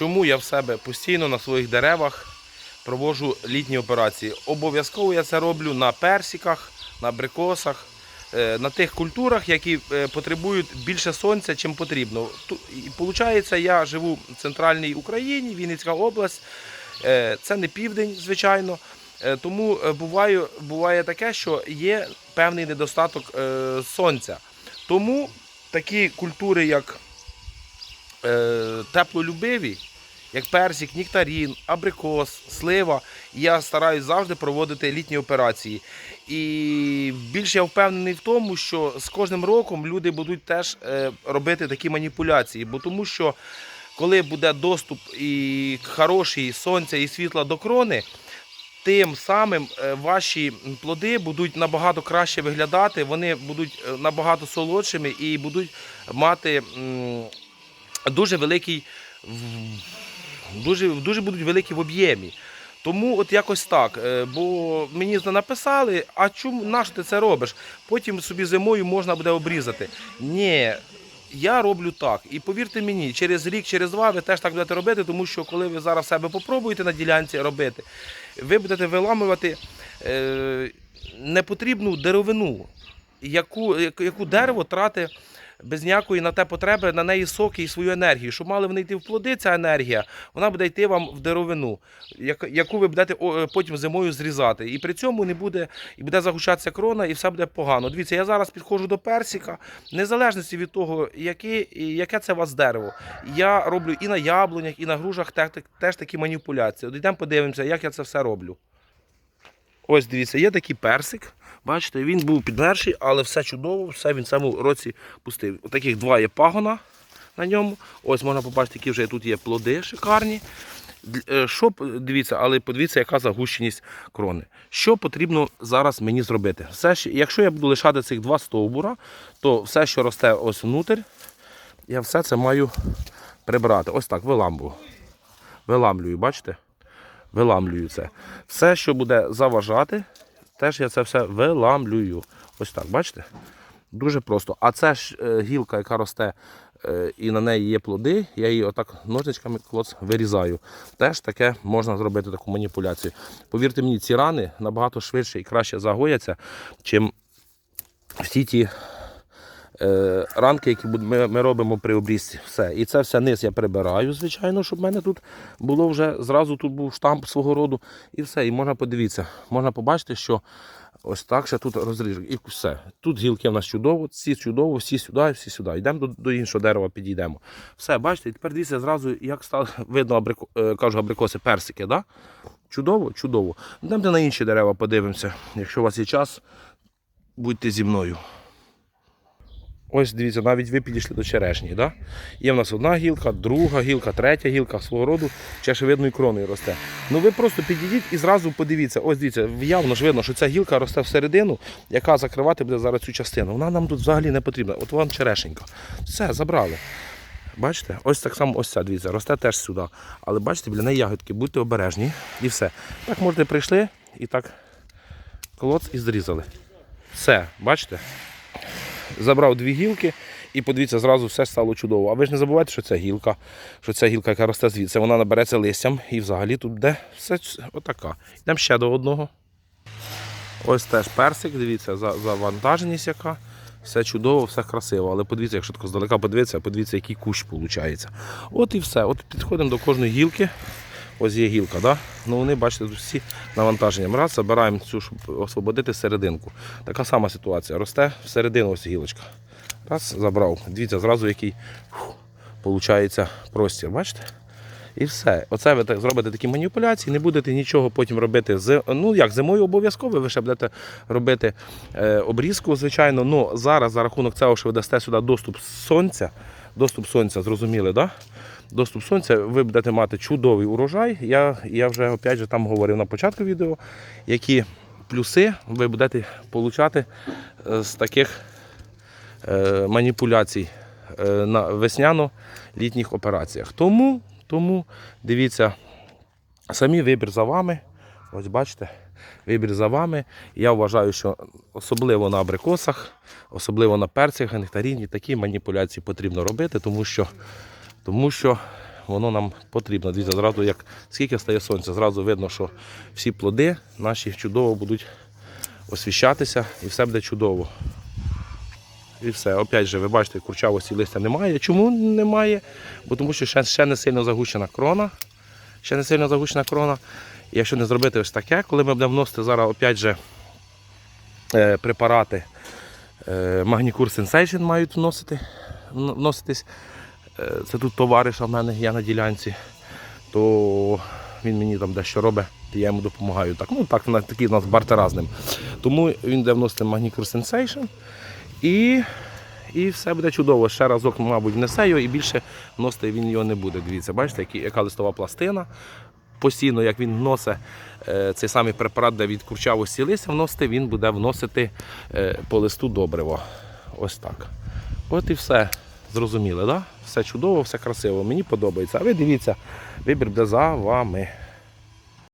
чому я в себе постійно на своїх деревах проводжу літні операції. Обов'язково я це роблю на персиках, на абрикосах, е, на тих культурах, які е, потребують більше сонця, чим потрібно. І виходить, я живу в центральній Україні, Вінницька область. Е, Це не південь, звичайно. Тому буває, буває таке, що є певний недостаток сонця. Тому такі культури, як теплолюбиві, як персик, нектарін, абрикос, слива, я стараюсь завжди проводити літні операції. І більш я впевнений в тому, що з кожним роком люди будуть теж е, робити такі маніпуляції, бо тому що коли буде доступ і хороший сонця і світла до крони, тим самим е, ваші плоди будуть набагато краще виглядати, вони будуть е, набагато солодшими і будуть мати дуже великий, дуже, дуже будуть великі в об'ємі. Тому от якось так. Е, Бо мені написали, а чому нащо ти це робиш? Потім собі зимою можна буде обрізати. Ні, я роблю так. І повірте мені, через рік, через два ви теж так будете робити, тому що коли ви зараз себе попробуєте на ділянці робити, ви будете виламувати е, непотрібну деревину, яку, яку- дерево тратить без ніякої на те потреби на неї соки і свою енергію. Щоб мали вони йти в плоди, ця енергія, вона буде йти вам в деревину, яку ви будете е, потім зимою зрізати. І при цьому не буде, і буде загущатися крона, і все буде погано. Дивіться, я зараз підходжу до персика, незалежності від того, яке, яке це у вас дерево. Я роблю і на яблунях, і на грушах теж, теж такі маніпуляції. От йдемо подивимося, як я це все роблю. Ось дивіться, є такий персик. Бачите, він був підмерший, але все чудово, все він в цьому році пустив. Таких два є пагона на ньому. Ось можна побачити, які вже тут є плоди шикарні. Е, Що, дивіться, але подивіться, яка загущеність крони. Що потрібно зараз мені зробити? Все, якщо я буду лишати цих два стовбура, то все, що росте ось внутрь, я все це маю прибрати. Ось так, виламбую. Виламлюю, бачите? Виламлюю це. Все, що буде заважати, теж я це все виламлюю. Ось так, бачите? Дуже просто. А це ж е, гілка, яка росте е, і на неї є плоди, я її отак ножничками клоц вирізаю. Теж таке можна зробити таку маніпуляцію. Повірте мені, ці рани набагато швидше і краще загояться, чим всі ті ранки, які ми, ми робимо при обрізці. Все. І це все низ я прибираю, звичайно, щоб в мене тут було вже зразу тут був штамп свого роду. І все. І можна подивитися, можна побачити, що ось так ще тут розріжу. І все. Тут гілки в нас чудово, всі чудово, всі сюди, всі сюди. Йдемо до, до іншого дерева, підійдемо. Все, бачите, і тепер дивіться зразу, як стало видно абрико, е, кажу, абрикоси, персики. Да? Чудово, чудово. Йдемо на інші дерева, подивимося. Якщо у вас є час, будьте зі мною. Ось дивіться, навіть ви підійшли до черешні. Да? Є в нас одна гілка, друга гілка, третя гілка свого роду чашевидною кроною росте. Ну ви просто підійдіть і зразу подивіться. Ось дивіться, явно ж видно, що ця гілка росте всередину, яка закривати буде зараз цю частину. Вона нам тут взагалі не потрібна. От вам черешенька. Все, забрали. Бачите? Ось так само ось ця, дивіться, росте теж сюди. Але бачите, біля неї ягодки, будьте обережні і все. Так можете прийшли і так колоц і зрізали. Все, бачите? Забрав дві гілки і подивіться, зразу все стало чудово. А ви ж не забувайте, що це гілка, що це гілка, яка росте звідси, вона набереться листям і взагалі тут буде все отака. Йдемо ще до одного. Ось теж персик, дивіться, завантаженість яка. Все чудово, все красиво. Але подивіться, якщо тако здалека подивитися, подивіться, який кущ виходить. От і все. От підходимо до кожної гілки. Ось є гілка, да? ну вони, бачите, всі навантаженням. Раз, забираємо цю, щоб освободити серединку. Така сама ситуація. Росте всередину ось гілочка. Раз, забрав. Дивіться, зразу який виходить простір. Бачите? І все. Оце ви так зробите такі маніпуляції, не будете нічого потім робити з. Ну як зимою обов'язково, ви ще будете робити е, обрізку, звичайно. Ну зараз за рахунок цього, що ви дасте сюди доступ сонця, доступ сонця, зрозуміли, да? Доступ сонця, ви будете мати чудовий урожай. Я, я вже опять же там говорив на початку відео, які плюси ви будете отримати з таких е, маніпуляцій е, на весняно-літніх операціях. Тому, тому дивіться, самі вибір за вами. Ось бачите, вибір за вами. Я вважаю, що особливо на абрикосах, особливо на перцях, нектаріні, такі маніпуляції потрібно робити, тому що, тому що воно нам потрібно. Дивіться, зразу як скільки стає сонця, зразу видно, що всі плоди наші чудово будуть освіщатися і все буде чудово. І все. Опять же, ви бачите, курчавості листя немає. Чому немає? Бо тому що ще, ще не сильно загущена крона. Ще не сильно загущена крона. І якщо не зробити ось таке, коли ми будемо вносити зараз опять же, е, препарати е, Magnicure Sensation мають вносити, вноситись. Е, Це тут товариш у мене, я на ділянці, то він мені там дещо робить, я йому допомагаю. Так, ну так, такий у нас бартера. Тому він буде вносити Magnicure Sensation. І, і все буде чудово. Ще разок, мабуть, внесе його і більше вносити він його не буде. Дивіться, бачите, яка листова пластина. Постійно, як він вносить е, цей самий препарат, де від курчавості листя вносити, він буде вносити е, по листу добриво. Ось так. От і все. Зрозуміли, да? Все чудово, все красиво. Мені подобається. А ви дивіться, вибір буде за вами.